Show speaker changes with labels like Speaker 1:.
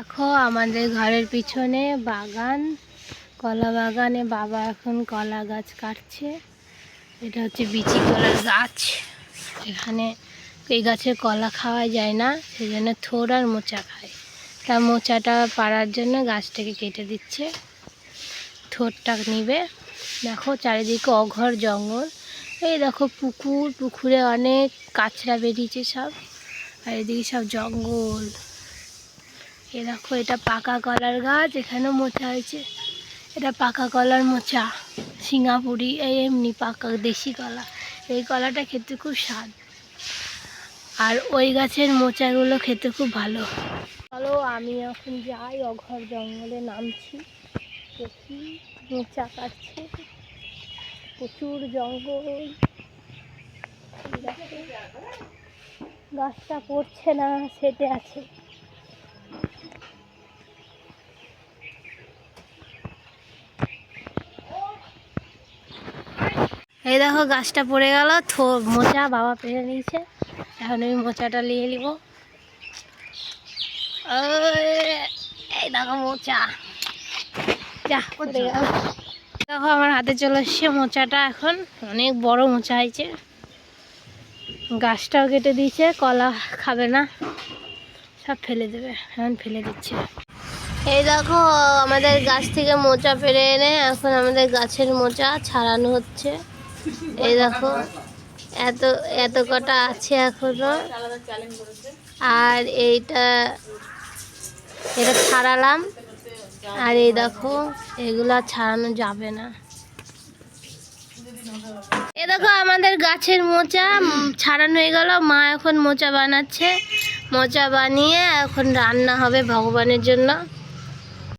Speaker 1: দেখো, আমাদের ঘরের পিছনে বাগান, কলা বাগানে বাবা এখন কলা গাছ কাটছে। এটা হচ্ছে বিচি কলার গাছ। এখানে এই গাছের কলা খাওয়া যায় না সেই জন্য থোর আর মোচা খায়। তা মোচাটা পাড়ার জন্য গাছটাকে কেটে দিচ্ছে। থোরটা নিবে। দেখো, চারিদিকে অঘর জঙ্গল। এই দেখো, পুকুর, পুকুরে অনেক কাঁচরা বেরিয়েছে সব। আর এদিকে সব জঙ্গল। এ দেখো, এটা পাকা কলার গাছ, এখানেও মোচা হয়েছে। এটা পাকা কলার মোচা সিঙ্গাপুরি এই এমনি পাকা দেশি কলা। এই কলাটা খেতে খুব স্বাদ। আর ওই গাছের মোচাগুলো খেতে খুব ভালো। চলো, আমি এখন যাই, অঘর জঙ্গলে নামছি। দেখি, মোচা কাটছে। প্রচুর জঙ্গল। গাছটা পড়ছে না, সেটে আছে। এই দেখো গাছটা পড়ে গেল থো মোচা বাবা পেরে নিয়েছে। এখন আমি মোচাটা নিয়ে নিব। এই দেখো মোচা। যা পড়ে গেল। দেখো আমার হাতে চলে এসছে মোচাটা এখন। অনেক বড় মোচা হয়েছে। গাছটাও কেটে দিয়েছে কলা খাবে না। সব ফেলে দেবে এখন ফেলে দিচ্ছে। এই দেখো আমাদের গাছ থেকে মোচা পেরে এনে এখন আমাদের গাছের মোচা ছাড়ানো হচ্ছে। এই দেখো, এত এত কটা আছে এখনও। আর এইটা, এটা ছাড়ালাম। আর এই দেখো, এগুলো ছাড়ানো যাবে না। এ দেখো, আমাদের গাছের মোচা ছাড়ানো হয়ে গেল। মা এখন মোচা বানাচ্ছে। মোচা বানিয়ে এখন রান্না হবে ভগবানের জন্য।